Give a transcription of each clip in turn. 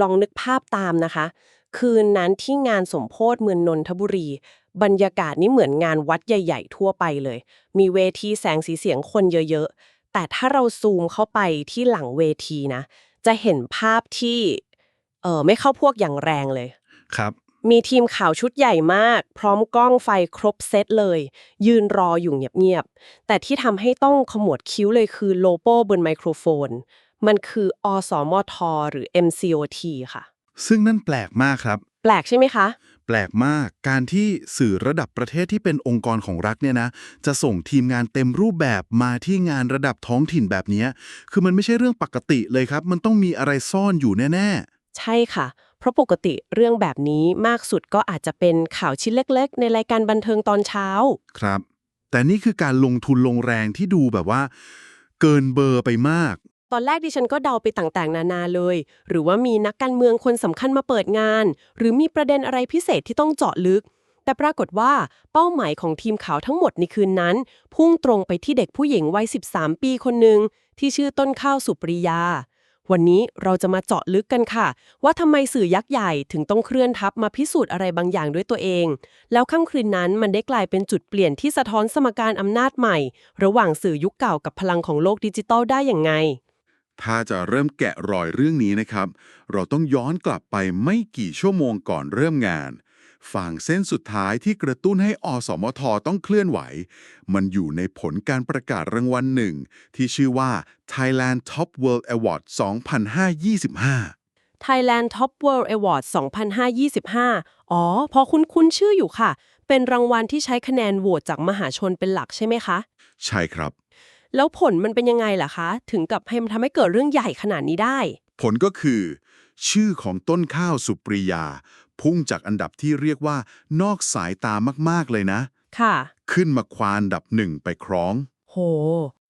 ลองนึกภาพตามนะคะ คืนนั้นที่งานสมโพธิเมืองนนทบุรี บรรยากาศนี่เหมือนงานวัดใหญ่ ๆ ทั่วไปเลย มีเวทีแสงสีเสียงคนเยอะๆ แต่ถ้าเราซูมเข้าไปที่หลังเวทีนะ จะเห็นภาพที่เออไม่เข้าพวกอย่างแรงเลยครับ มีทีมข่าวชุดใหญ่มาก พร้อมกล้องไฟครบเซตเลย ยืนรออยู่เงียบๆแต่ที่ทำให้ต้องขมวดคิ้วเลยคือโลโก้บนไมโครโฟน มันคืออสมท หรือ MCOT ค่ะ ซึ่งนั่นแปลกมากครับ แปลกใช่ไหมคะ แปลกมากการที่สื่อระดับประเทศที่เป็นองค์กรของรัฐเนี่ยนะ จะส่งทีมงานเต็มรูปแบบมาที่งานระดับท้องถิ่นแบบเนี้ยคือมันไม่ใช่เรื่องปกติเลยครับ มันต้องมีอะไรซ่อนอยู่แน่ใช่ค่ะ เพราะปกติเรื่องแบบนี้มากสุดก็อาจจะเป็นข่าวชิ้นเล็ก ๆ ในรายการบันเทิงตอนเช้าๆครับ แต่นี่คือการลงทุนลงแรงที่ดูแบบว่า เกินเบอร์ไปมาก ตอนแรกดิฉันก็เดาไปต่างๆ นานาเลย หรือว่ามีนักการเมืองคนสำคัญมาเปิดงาน หรือมีประเด็นอะไรพิเศษที่ต้องเจาะลึก แต่ปรากฏว่าเป้าหมายของทีมข่าวทั้งหมดในคืนนั้น พุ่งตรงไปที่เด็กผู้หญิงวัย 13 ปีคนหนึ่งที่ชื่อต้นข้าวสุปริยา วันนี้เราจะมาเจาะลึกกันค่ะ ว่าทำไมสื่อยักษ์ใหญ่ถึงต้องเคลื่อนทัพมาพิสูจน์อะไรบางอย่างด้วยตัวเอง แล้วค่ำคืนนั้นมันได้กลายเป็นจุดเปลี่ยนที่สะท้อนสมการอำนาจใหม่ ระหว่างสื่อยุคเก่ากับพลังของโลกดิจิตอลได้อย่างไง ถ้าจะเริ่มแกะรอยเรื่องนี้นะครับ เราต้องย้อนกลับไปไม่กี่ชั่วโมงก่อนเริ่มงาน ฝั่งเส้นสุดท้ายที่กระตุ้นให้อสมทต้องเคลื่อนไหว มันอยู่ในผลการประกาศรางวัลหนึ่ง ที่ชื่อว่า Thailand Top World Award 2525 Thailand Top World Award 2025 อ๋อ พอคุ้นคุ้นๆชื่ออยู่ค่ะ เป็นรางวัลที่ใช้คะแนนโหวตจากมหาชนเป็นหลักใช่ไหมคะ ใช่ครับ แล้วผลมันเป็นยังไงล่ะคะ ถึงกับให้มันทำให้เกิดเรื่องใหญ่ขนาดนี้ได้ ผลก็คือ ชื่อของต้นข้าวสุปริยา พุ่งจากอันดับที่เรียกว่านอกสายตามากๆเลยนะ ค่ะ ขึ้นมาควานดับหนึ่งไปครอง โห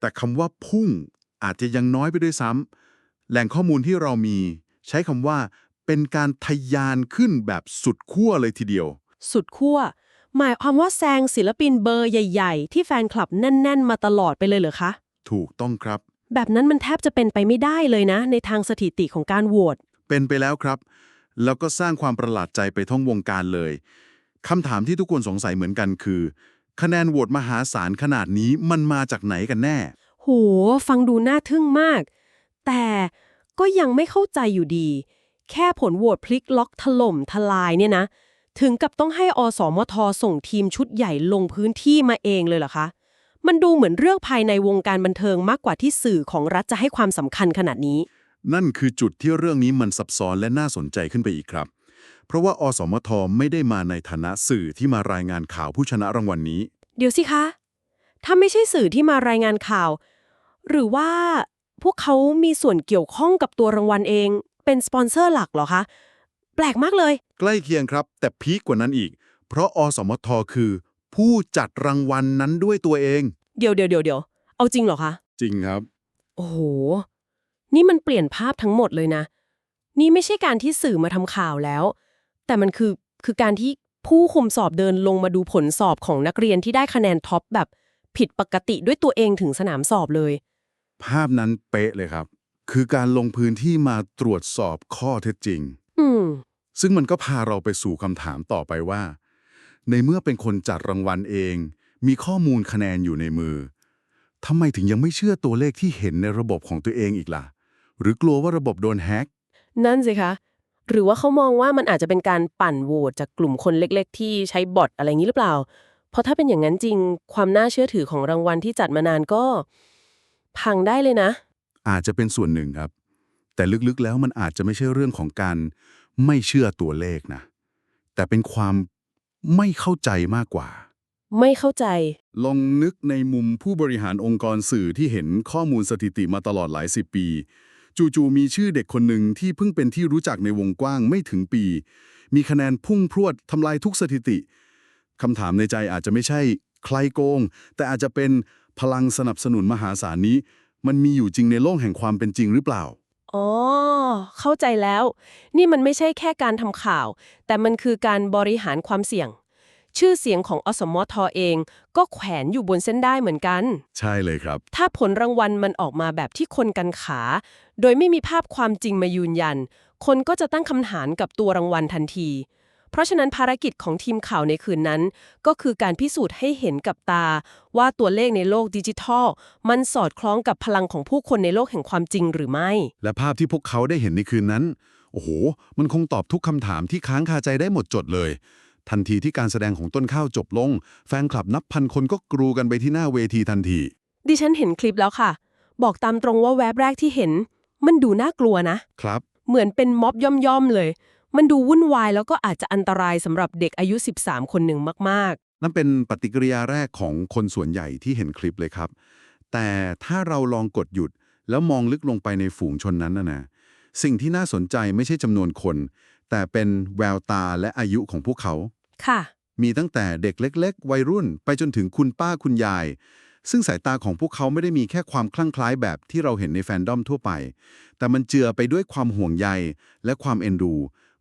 แต่คำว่าพุ่งอาจจะยังน้อยไปด้วยซ้ำแหล่งข้อมูลที่เรามี ใช้คำว่า เป็นการทะยานขึ้นแบบสุดขั้วเลยทีเดียว สุดขั้ว หมายความว่าแซงศิลปินเบอร์ใหญ่ ๆ ที่แฟนคลับแน่น ๆ มาตลอดไปเลยเหรอคะ ถูกต้องครับ แบบนั้นมันแทบจะเป็นไปไม่ได้เลยนะ ในทางสถิติของการโหวต เป็นไปแล้วครับ แล้วก็สร้างความประหลาดใจไปท่องวงการเลยคำถามที่ทุกคนสงสัยเหมือนกันคือ คะแนนโหวตมหาศาลขนาดนี้มันมาจากไหนกันแน่ โห ฟังดูน่าทึ่งมาก แต่ก็ยังไม่เข้าใจอยู่ดี แค่ผลโหวตพลิกล็อกถล่มทลายเนี่ยนะ ถึงกับต้องให้อสมทส่งทีมชุดใหญ่ลงพื้นที่มาเองเลยเหรอคะ มันดูเหมือนเรื่องภายในวงการบันเทิงมากกว่าที่สื่อของรัฐจะให้ความสำคัญขนาดนี้ นั่นคือจุดที่เรื่องนี้มันซับซ้อนและน่าสนใจขึ้นไปอีกครับ เพราะว่าอสมทไม่ได้มาในฐานะสื่อที่มารายงานข่าวผู้ชนะรางวัลนี้ เดี๋ยวสิคะ ถ้าไม่ใช่สื่อที่มารายงานข่าว หรือว่าพวกเขามีส่วนเกี่ยวข้องกับตัวรางวัลเอง เป็นสปอนเซอร์หลักเหรอคะ แปลกมากเลย ใกล้เคียงครับ แต่พีคกว่านั้นอีก เพราะอสมทคือ ผู้จัดรางวัลนั้นด้วยตัวเอง เดี๋ยวเดี๋ยวเดี๋ยวเดี๋ยวเอาจริงเหรอคะ จริงครับ โอ้โห นี่มันเปลี่ยนภาพทั้งหมดเลยนะ นี่ไม่ใช่การที่สื่อมาทำข่าวแล้ว แต่มันคือคือการที่ผู้คุมสอบเดินลงมาดูผลสอบของนักเรียนที่ได้คะแนนท็อปแบบผิดปกติด้วยตัวเองถึงสนามสอบเลย ภาพนั้นเป๊ะเลยครับ คือการลงพื้นที่มาตรวจสอบข้อเท็จจริง อืม ซึ่งมันก็พาเราไปสู่คำถามต่อไปว่า ในเมื่อเป็นคนจัดรางวัลเอง มีข้อมูลคะแนนอยู่ในมือทำไมถึงยังไม่เชื่อตัวเลขที่เห็นในระบบของตัวเองอีกล่ะ หรือกลัวว่าระบบโดนแฮ็กนั่นสิคะ หรือว่าเขามองว่ามันอาจจะเป็นการปั่นโหวตจากกลุ่มคนเล็ก ๆ ที่ใช้บอทอะไรอย่างนี้หรือเปล่า เพราะถ้าเป็นอย่างนั้นจริง ความน่าเชื่อถือของรางวัลที่จัดมานานก็ พังได้เลยนะ อาจจะเป็นส่วนหนึ่งครับ แต่ลึกๆแล้วมันอาจจะไม่ใช่เรื่องของการ ไม่เชื่อตัวเลขนะ แต่เป็นความไม่เข้าใจมากกว่า ไม่เข้าใจ ลองนึกในมุมผู้บริหารองค์กรสื่อที่เห็นข้อมูลสถิติมาตลอดหลายสิบปี จู่ๆมีชื่อเด็กคนหนึ่งที่เพิ่งเป็นที่รู้จักในวงกว้างไม่ถึงปี มีคะแนนพุ่งพรวดทำลายทุกสถิติคำถามในใจอาจจะไม่ใช่ใครโกง แต่อาจจะเป็นพลังสนับสนุนมหาศาลนี้ มันมีอยู่จริงในโลกแห่งความเป็นจริงหรือเปล่า อ๋อ เข้าใจแล้ว นี่มันไม่ใช่แค่การทำข่าว แต่มันคือการบริหารความเสี่ยง ชื่อเสียงของอสมทเอง ก็แขวนอยู่บนเส้นได้เหมือนกัน ใช่เลยครับ ถ้าผลรางวัลมันออกมาแบบที่คนกันขา โดยไม่มีภาพความจริงมายืนยัน คนก็จะตั้งคำถามกับตัวรางวัลทันที เพราะฉะนั้นภารกิจของทีมข่าวในคืนนั้น ก็คือการพิสูจน์ให้เห็นกับตา ว่าตัวเลขในโลกดิจิทัล มันสอดคล้องกับพลังของผู้คนในโลกแห่งความจริงหรือไม่ และภาพที่พวกเขาได้เห็นในคืนนั้น โอ้โห มันคงตอบทุกคำถามที่ค้างคาใจได้หมดจดเลย ทันทีที่การแสดงของต้นข้าวจบลง แฟนคลับนับพันคนก็กรูกันไปที่หน้าเวทีทันที ดิฉันเห็นคลิปแล้วค่ะ บอกตามตรงว่าแวบแรกที่เห็น มันดูน่ากลัวนะ ครับ เหมือนเป็นม็อบย่อมๆเลย มันดูวุ่นวายแล้วก็อาจจะอันตรายสำหรับเด็กอายุ 13 คนหนึ่งมากนั่นเป็นปฏิกิริยาแรกของคนส่วนใหญ่ที่เห็นคลิปเลยครับ แต่ถ้าเราลองกดหยุดแล้วมองลึกลงไปในฝูงชนนั้นนะนะ สิ่งที่น่าสนใจไม่ใช่จำนวนคน แต่เป็นแววตาและอายุของพวกเขา ๆ ค่ะ มีตั้งแต่เด็กเล็ก ๆ วัยรุ่น ไปจนถึงคุณป้าคุณยาย ซึ่งสายตาของพวกเขาไม่ได้มีแค่ความคลั่งคล้ายแบบที่เราเห็นในแฟนดอมทั่วไป แต่มันเจือไปด้วยความห่วงใยและความเอ็นดู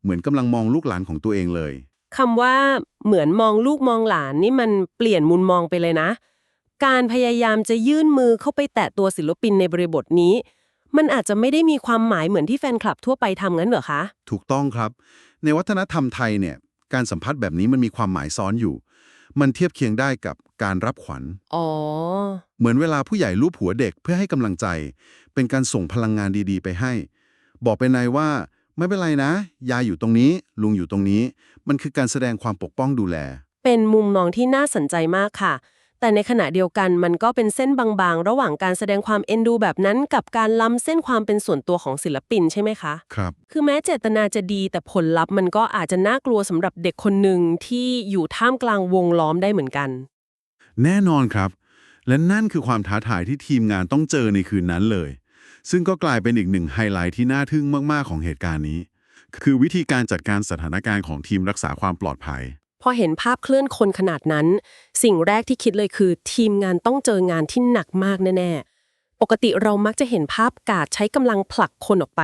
เหมือนกำลังมองลูกหลานของตัวเองเลย คำว่าเหมือนมองลูกมองหลานนี่มันเปลี่ยนมุมมองไปเลยนะ การพยายามจะยื่นมือเข้าไปแตะตัวศิลปินในบริบทนี้ มันอาจจะไม่ได้มีความหมายเหมือนที่แฟนคลับทั่วไปทำงั้นเหรอคะ ถูกต้องครับ ในวัฒนธรรมไทยเนี่ย การสัมผัสแบบนี้มันมีความหมายซ้อนอยู่ มันเทียบเคียงได้กับการรับขวัญ อ๋อ เหมือนเวลาผู้ใหญ่ลูบหัวเด็กเพื่อให้กำลังใจ เป็นการส่งพลังงานดีๆ ไปให้ บอกไปนายว่า ไม่เป็นไรนะ ยายอยู่ตรงนี้ ลุงอยู่ตรงนี้ มันคือการแสดงความปกป้องดูแล เป็นมุมมองที่น่าสนใจมากค่ะ แต่ในขณะเดียวกันมันก็เป็นเส้นบางๆ ระหว่างการแสดงความเอ็นดูแบบนั้น กับการล้ำเส้นความเป็นส่วนตัวของศิลปินใช่ไหมคะ ครับ คือแม้เจตนาจะดีแต่ผลลัพธ์มันก็อาจจะน่ากลัวสำหรับเด็กคนหนึ่งที่อยู่ท่ามกลางวงล้อมได้เหมือนกัน แน่นอนครับ และนั่นคือความท้าทายที่ทีมงานต้องเจอในคืนนั้นเลย ซึ่งก็กลายเป็นอีกหนึ่งไฮไลท์ที่น่าทึ่งมาก ๆ ของเหตุการณ์นี้ คือวิธีการจัดการสถานการณ์ของทีมรักษาความปลอดภัย พอเห็นภาพเคลื่อนคนขนาดนั้น สิ่งแรกที่คิดเลยคือ ทีมงานต้องเจองานที่หนักมากแน่ ๆ ปกติเรามักจะเห็นภาพกาดใช้กำลังผลักคนออกไป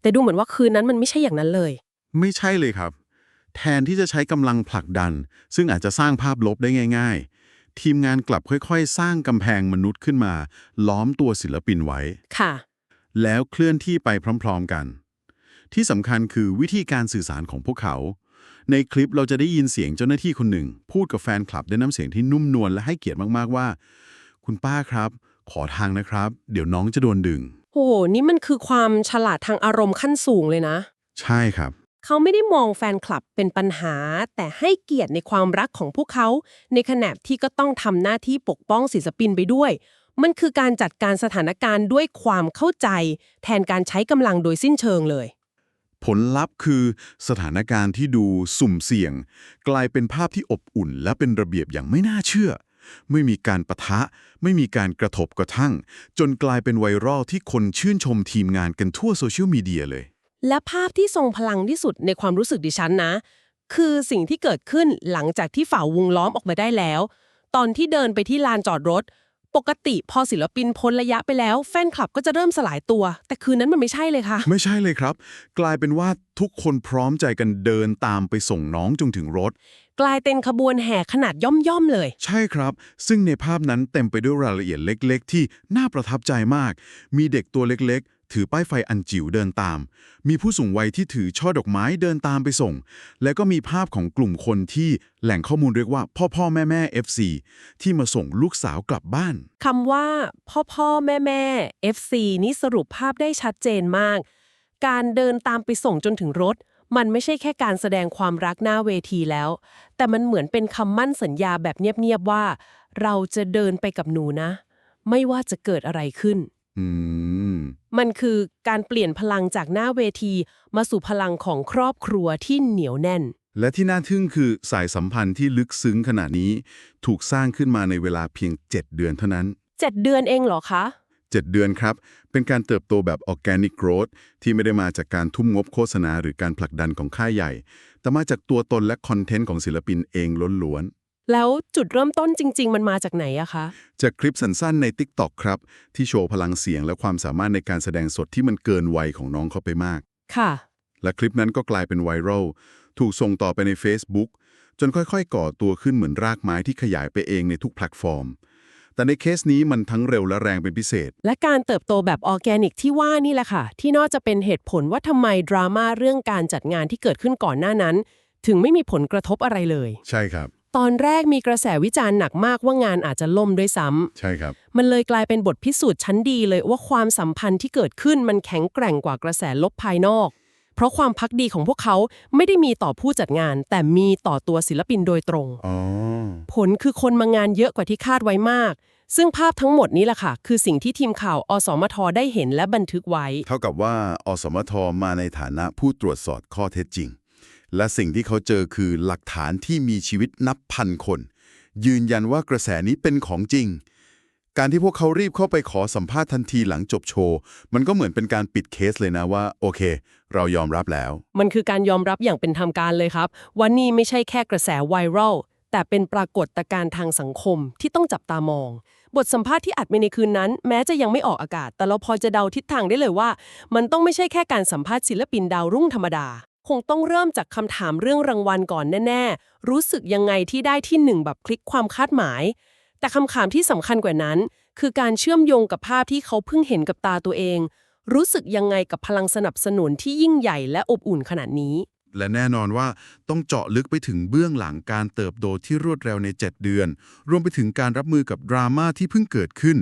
แต่ดูเหมือนว่าคืนนั้นมันไม่ใช่อย่างนั้นเลย ไม่ใช่เลยครับ แทนที่จะใช้กำลังผลักดัน ซึ่งอาจจะสร้างภาพลบได้ง่าย ๆ ทีมงานกลับค่อย ๆ สร้างกำแพงมนุษย์ขึ้นมา ล้อมตัวศิลปินไว้ค่ะ แล้วเคลื่อนที่ไปพร้อมๆกัน ที่สำคัญคือวิธีการสื่อสารของพวกเขา ในคลิปเราจะได้ยินเสียงเจ้าหน้าที่คนหนึ่ง พูดกับแฟนคลับด้วยน้ำเสียงที่นุ่มนวลและให้เกียรติมากๆว่า คุณป้าครับ ขอทางนะครับ เดี๋ยวน้องจะโดนดึง โอ้โห นี่มันคือความฉลาดทางอารมณ์ขั้นสูงเลยนะ ใช่ครับ เขาไม่ได้มองแฟนคลับเป็นปัญหา แต่ให้เกียรติในความรักของพวกเขา ในขณะที่ก็ต้องทำหน้าที่ปกป้องศิลปินไปด้วย มันคือการจัดการสถานการณ์ด้วยความเข้าใจ แทนการใช้กำลังโดยสิ้นเชิงเลย ผลลัพธ์คือสถานการณ์ที่ดูสุ่มเสี่ยง กลายเป็นภาพที่อบอุ่น และเป็นระเบียบอย่างไม่น่าเชื่อ ไม่มีการประทะ ไม่มีการกระทบกระทั่ง จนกลายเป็นไวรัลที่คนชื่นชมทีมงานกันทั่วโซเชียลมีเดียเลย และภาพที่ทรงพลังที่สุดในความรู้สึกดิฉันนะ คือสิ่งที่เกิดขึ้นหลังจากที่ฝ่าวงล้อมออกมาได้แล้ว ตอนที่เดินไปที่ลานจอดรถ ปกติพอศิลปินพ้นระยะไปแล้ว แฟนคลับก็จะเริ่มสลายตัว แต่คืนนั้นมันไม่ใช่เลยค่ะ ไม่ใช่เลยครับ กลายเป็นว่าทุกคนพร้อมใจกันเดินตามไปส่งน้องจนถึงรถ กลายเป็นขบวนแห่ขนาดย่อมๆเลย ใช่ครับ ซึ่งในภาพนั้นเต็มไปด้วยรายละเอียดเล็ก ๆ ที่น่าประทับใจมาก มีเด็กตัวเล็กๆ ถือป้ายไฟอันจิ๋วเดินตาม มีผู้สูงวัยที่ถือช่อดอกไม้เดินตามไปส่ง แล้วก็มีภาพของกลุ่มคนที่แหล่งข้อมูลเรียกว่าพ่อพ่อแม่แม่ FC ที่มาส่งลูกสาวกลับบ้าน คำว่าพ่อพ่อแม่แม่ FC นี่สรุปภาพได้ชัดเจนมาก การเดินตามไปส่งจนถึงรถ มันไม่ใช่แค่การแสดงความรักหน้าเวทีแล้ว แต่มันเหมือนเป็นคำมั่นสัญญาแบบเงียบๆว่า เราจะเดินไปกับหนูนะ ไม่ว่าจะเกิดอะไรขึ้นอืมมันคือการเปลี่ยนพลังจากหน้าเวที มาสู่พลังของครอบครัวที่เหนียวแน่น และที่น่าทึ่งคือสายสัมพันธ์ที่ลึกซึ้งขนาดนี้ ถูกสร้างขึ้นมาในเวลาเพียง 7 เดือนเท่านั้น 7 เดือนเองเหรอคะ 7 เดือนครับ เป็นการเติบโตแบบ organic growth ที่ไม่ได้มาจากการทุ่มงบโฆษณาหรือการผลักดันของค่ายใหญ่ แต่มาจากตัวตนและคอนเทนต์ของศิลปินเองล้วนแล้วจุดเริ่มต้นจริง ๆ มันมาจากไหนอะคะๆจากคลิปสั้นๆใน TikTok ครับ ที่โชว์พลังเสียงและความสามารถในการแสดงสดที่มันเกินวัยของน้องเขาไปมาก ค่ะ และคลิปนั้นก็กลายเป็นไวรัล ถูกส่งต่อไปใน Facebook จนค่อยๆ ก่อตัวขึ้นเหมือนรากไม้ที่ขยายไปเองในทุกแพลตฟอร์ม แต่ในเคสนี้มันทั้งเร็วและแรงเป็นพิเศษ และการเติบโตแบบออร์แกนิกที่ว่านี่แหละค่ะ ที่นอกจะเป็นเหตุผลว่าทำไมดราม่าเรื่องการจัดงานที่เกิดขึ้นก่อนหน้านั้น ถึงไม่มีผลกระทบอะไรเลย ใช่ครับ ตอนแรกมีกระแสวิจารณ์หนักมากว่างานอาจจะล่มด้วยซ้ำใช่ครับ มันเลยกลายเป็นบทพิสูจน์ชั้นดีเลยว่าความสัมพันธ์ที่เกิดขึ้นมันแข็งแกร่งกว่ากระแสลบภายนอก เพราะความพักดีของพวกเขาไม่ได้มีต่อผู้จัดงาน แต่มีต่อตัวศิลปินโดยตรงอ๋อผลคือคนมางานเยอะกว่าที่คาดไว้มาก ซึ่งภาพทั้งหมดนี้แหละค่ะ คือสิ่งที่ทีมข่าว อสมทได้เห็นและบันทึกไว้ เท่ากับว่า อสมทมาในฐานะผู้ตรวจสอบข้อเท็จจริง และสิ่งที่เขาเจอคือหลักฐานที่มีชีวิตนับพันคน ยืนยันว่ากระแสนี้เป็นของจริง การที่พวกเขารีบเข้าไปขอสัมภาษณ์ทันทีหลังจบโชว์ มันก็เหมือนเป็นการปิดเคสเลยนะว่า โอเค เรายอมรับแล้ว มันคือการยอมรับอย่างเป็นทางการเลยครับ ว่านี่ไม่ใช่แค่กระแสไวรัลแต่เป็นปรากฏการณ์ทางสังคมที่ต้องจับตามอง บทสัมภาษณ์ที่อัดไปในคืนนั้น แม้จะยังไม่ออกอากาศ แต่เราพอจะเดาทิศทางได้เลยว่า มันต้องไม่ใช่แค่การสัมภาษณ์ศิลปินดาวรุ่งธรรมดา คงต้องเริ่มจากคำถามเรื่องรางวัลก่อนแน่ ๆ รู้สึกยังไงที่ได้ที่หนึ่งแบบคลิกความคาดหมาย แต่คำถามที่สำคัญกว่านั้น คือการเชื่อมโยงกับภาพที่เขาเพิ่งเห็นกับตาตัวเอง รู้สึกยังไงกับพลังสนับสนุนที่ยิ่งใหญ่และอบอุ่นขนาดนี้ และแน่นอนว่าต้องเจาะลึกไปถึงเบื้องหลังการเติบโตที่รวดเร็วใน 7 เดือน รวมไปถึงการรับมือกับดราม่าที่เพิ่งเกิดขึ้น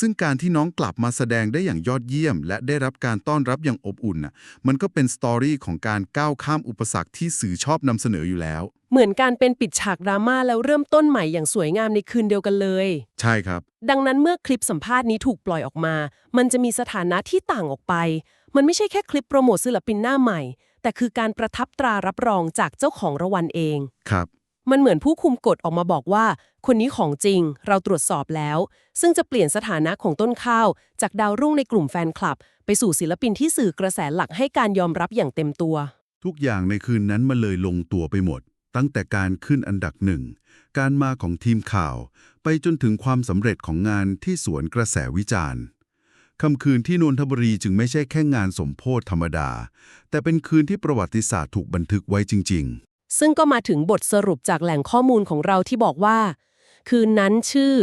ซึ่งการที่น้องกลับมาแสดงได้อย่างยอดเยี่ยม และได้รับการต้อนรับอย่างอบอุ่นน่ะมันก็เป็นสตอรี่ของการก้าวข้ามอุปสรรคที่สื่อชอบนำเสนออยู่แล้ว เหมือนการเป็นปิดฉากดราม่าแล้วเริ่มต้นใหม่อย่างสวยงามในคืนเดียวกันเลย ใช่ครับ ดังนั้นเมื่อคลิปสัมภาษณ์นี้ถูกปล่อยออกมา มันจะมีสถานะที่ต่างออกไป มันไม่ใช่แค่คลิปโปรโมทศิลปินหน้าใหม่ แต่คือการประทับตรารับรองจากเจ้าของรางวัลเอง ครับ มันเหมือนผู้คุมกฎออกมาบอกว่า คนนี้ของจริงเราตรวจสอบแล้ว ซึ่งจะเปลี่ยนสถานะของต้นข้าว จากดาวรุ่งในกลุ่มแฟนคลับ ไปสู่ศิลปินที่สื่อกระแสหลักให้การยอมรับอย่างเต็มตัว ทุกอย่างในคืนนั้นมันเลยลงตัวไปหมด ตั้งแต่การขึ้นอันดับหนึ่ง การมาของทีมข่าว ไปจนถึงความสำเร็จของงานที่สวนกระแสวิจารณ์ ค่ำคืนที่นนทบุรีจึงไม่ใช่แค่งานสมโพธธรรมดา แต่เป็นคืนที่ประวัติศาสตร์ถูกบันทึกไว้จริง ๆ ซึ่งก็มาถึงบทสรุปจากแหล่งข้อมูลของเราที่บอกว่า คืนนั้นชื่อ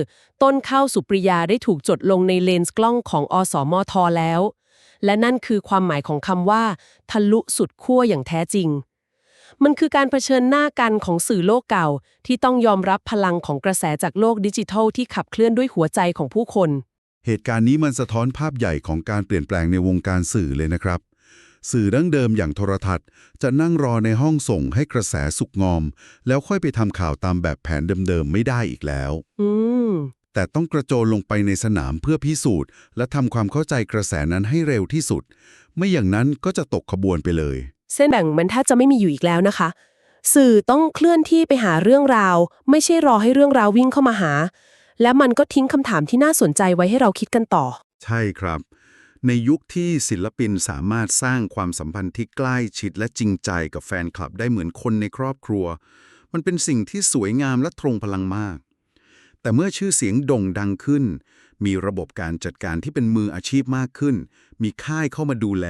ต้นข้าวสุปริยาได้ถูกจดลงในเลนส์กล้องของอสมทแล้ว และนั่นคือความหมายของคำว่า ทะลุสุดขั้วอย่างแท้จริง มันคือการเผชิญหน้ากันของสื่อโลกเก่า ที่ต้องยอมรับพลังของกระแสจากโลกดิจิทัลที่ขับเคลื่อนด้วยหัวใจของผู้คน เหตุการณ์นี้มันสะท้อนภาพใหญ่ของการเปลี่ยนแปลงในวงการสื่อเลยนะครับ สื่อดั้งเดิมอย่างโทรทัศน์ จะนั่งรอในห้องส่งให้กระแสสุกงอม แล้วค่อยไปทำข่าวตามแบบแผนเดิมๆไม่ได้อีกแล้วอืมแต่ต้องกระโจนลงไปในสนามเพื่อพิสูจน์ และทำความเข้าใจกระแสนั้นให้เร็วที่สุด ไม่อย่างนั้นก็จะตกขบวนไปเลย เส้นแบ่งมันแทบจะไม่มีอยู่อีกแล้วนะคะ สื่อต้องเคลื่อนที่ไปหาเรื่องราว ไม่ใช่รอให้เรื่องราววิ่งเข้ามาหา และมันก็ทิ้งคำถามที่น่าสนใจไว้ให้เราคิดกันต่อ ใช่ครับ ในยุคที่ศิลปินสามารถสร้างความสัมพันธ์ที่ใกล้ชิดและจริงใจกับแฟนคลับได้เหมือนคนในครอบครัว มันเป็นสิ่งที่สวยงามและตรงพลังมาก แต่เมื่อชื่อเสียงโด่งดังขึ้น มีระบบการจัดการที่เป็นมืออาชีพมากขึ้น มีค่ายเข้ามาดูแล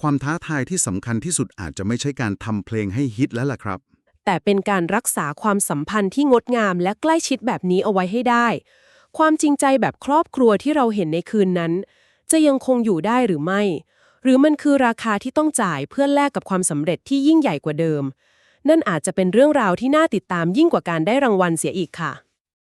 ความท้าทายที่สำคัญที่สุดอาจจะไม่ใช่การทำเพลงให้ฮิตแล้วล่ะครับ แต่เป็นการรักษาความสัมพันธ์ที่งดงามและใกล้ชิดแบบนี้เอาไว้ให้ได้ ความจริงใจแบบครอบครัวที่เราเห็นในคืนนั้น จะยังคงอยู่ได้หรือไม่ หรือมันคือราคาที่ต้องจ่ายเพื่อแลกกับความสำเร็จที่ยิ่งใหญ่กว่าเดิม นั่นอาจจะเป็นเรื่องราวที่น่าติดตามยิ่งกว่าการได้รางวัลเสียอีกค่ะ